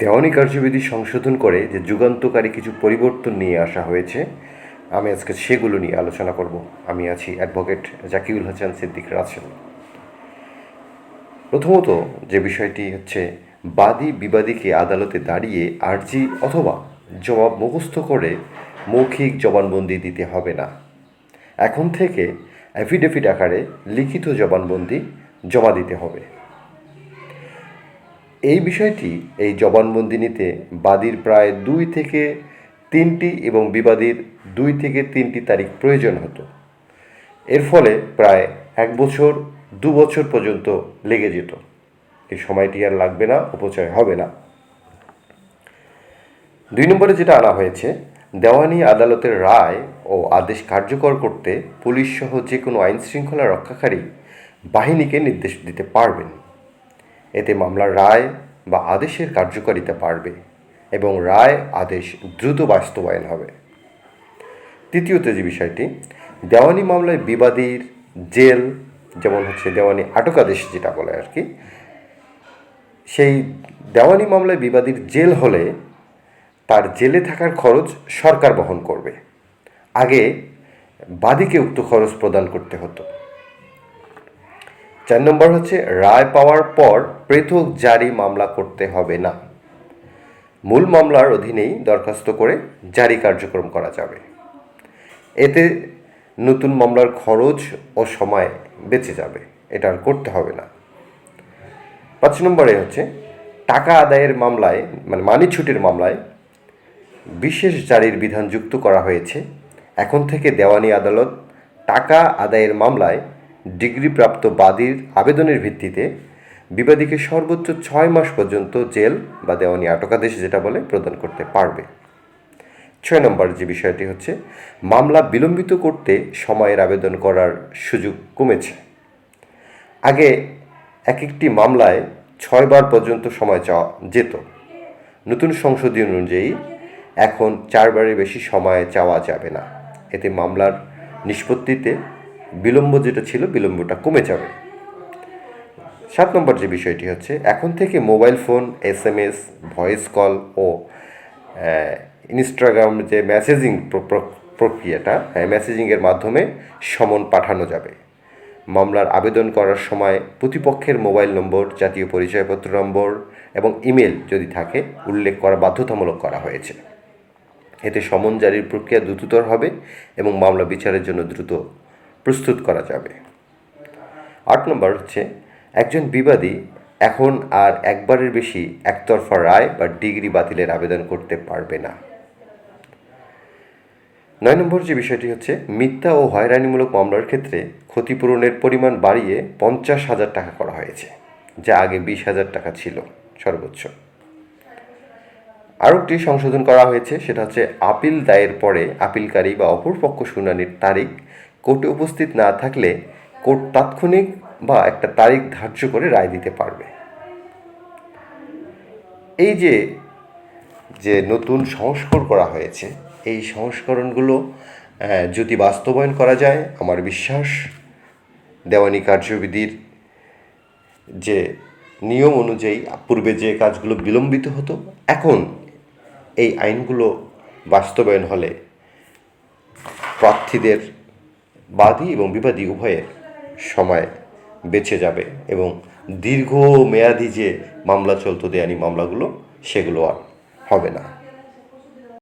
দেওয়ানি কার্যবিধি সংশোধন করে যে যুগান্তকারী কিছু পরিবর্তন নিয়ে আসা হয়েছে, আমি আজকে সেগুলো নিয়ে আলোচনা করব। আমি আছি অ্যাডভোকেট জাকিউল হাসান সিদ্দিক রাসেল প্রথমত যে বিষয়টি হচ্ছে, বাদী বিবাদীকে আদালতে দাঁড়িয়ে আর্জি অথবা জবাব মুখস্থ করে মৌখিক জবানবন্দি দিতে হবে না। এখন থেকে অ্যাফিডেভিট আকারে লিখিত জবানবন্দি জমা দিতে হবে। এই বিষয়টি এই জবানবন্দি নিতে বাদীর প্রায় দুই থেকে তিনটি এবং বিবাদীর দুই থেকে তিনটি তারিখ প্রয়োজন হতো। এর ফলে প্রায় এক বছর, দু বছর পর্যন্ত লেগে যেত। এই সময়টি আর লাগবে না, অপচয় হবে না। দুই নম্বরে যেটা আনা হয়েছে, দেওয়ানি আদালতের রায় ও আদেশ কার্যকর করতে পুলিশ সহ যে কোনো আইন শৃঙ্খলা রক্ষাকারী বাহিনীকে নির্দেশ দিতে পারবেন। এতে মামলার রায় বা আদেশের কার্যকারিতা বাড়বে এবং রায় আদেশ দ্রুত বাস্তবায়ন হবে। তৃতীয়ত যে বিষয়টি, দেওয়ানি মামলায় বিবাদীর জেল, যেমন হচ্ছে দেওয়ানি আটক আদেশ যেটা বলে আর কি, সেই দেওয়ানি মামলায় বিবাদীর জেল হলে তার জেলে থাকার খরচ সরকার বহন করবে। আগে বাদীকে উক্ত খরচ প্রদান করতে হতো। চার নম্বর হচ্ছে, রায় পাওয়ার পর পৃথক জারি মামলা করতে হবে না। মূল মামলার অধীনেই দরখাস্ত করে জারি কার্যক্রম করা যাবে। এতে নতুন মামলার খরচ ও সময় বেঁচে যাবে, এটা আর করতে হবে না। পাঁচ নম্বরে হচ্ছে, টাকা আদায়ের মামলায় মানে মানি ছুটির মামলায় বিশেষ জারির বিধান যুক্ত করা হয়েছে। এখন থেকে দেওয়ানি আদালত টাকা আদায়ের মামলায় ডিগ্রিপ্রাপ্ত বাদীর আবেদনের ভিত্তিতে বিবাদীকে সর্বোচ্চ ছয় মাস পর্যন্ত জেল বা দেওয়ানি আটকাদেশ যেটা বলে প্রদান করতে পারবে। ছয় নম্বর যে বিষয়টি হচ্ছে, মামলা বিলম্বিত করতে সময়ের আবেদন করার সুযোগ কমেছে। আগে এক একটি মামলায় ছয়বার পর্যন্ত সময় চাওয়া যেত। নতুন সংশোধনী অনুযায়ী এখন চারবারের বেশি সময় চাওয়া যাবে না। এতে মামলার নিষ্পত্তিতে বিলম্ব যেটা ছিল বিলম্বটা কমে যাবে। সাত নম্বর যে বিষয়টি হচ্ছে, এখন থেকে mobile phone S M S voice call ও ইনস্টাগ্রাম যে মেসেজিং প্রক্রিয়াটা হ্যাঁ মেসেজিংয়ের মাধ্যমে সমন পাঠানো যাবে। মামলার আবেদন করার সময় প্রতিপক্ষের মোবাইল নম্বর, জাতীয় পরিচয়পত্র নম্বর এবং ইমেল যদি থাকে, উল্লেখ করা বাধ্যতামূলক করা হয়েছে। এতে সমন জারির প্রক্রিয়া দ্রুততর হবে এবং মামলা বিচারের জন্য দ্রুত প্রস্তুত করা যাবে। আট নম্বর হচ্ছে, একজন বিবাদী এখন আর একবারের বেশি একতরফা রায় বা ডিগ্রি বাতিলের আবেদন করতে পারবে না। নয় নম্বর যে বিষয়টি হচ্ছে, মিথ্যা ও হয়রানিমূলক মামলার ক্ষেত্রে ক্ষতিপূরণের পরিমাণ বাড়িয়ে পঞ্চাশ হাজার টাকা করা হয়েছে, যা আগে বিশ হাজার টাকা ছিল সর্বোচ্চ। আরও একটি সংশোধন করা হয়েছে, সেটা হচ্ছে, আপিল দায়ের পরে আপিলকারী বা অপরপক্ষ শুনানির তারিখ কোর্টে উপস্থিত না থাকলে কোর্ট তাৎক্ষণিক বা একটা তারিখ ধার্য করে রায় দিতে পারবে। এই যে যে নতুন সংস্কর করা হয়েছে, এই সংস্করণগুলো যদি বাস্তবায়ন করা যায়, আমার বিশ্বাস, দেওয়ানি কার্যবিধির যে নিয়ম অনুযায়ী পূর্বে যে কাজগুলো বিলম্বিত হতো, এখন এই আইনগুলো বাস্তবায়ন হলে প্রার্থীদের বাদী এবং বিবাদী উভয়ের সময় বেঁচে যাবে এবং দীর্ঘ মেয়াদি যে মামলা চলতো দেয়ানি মামলাগুলো, সেগুলো আর হবে না।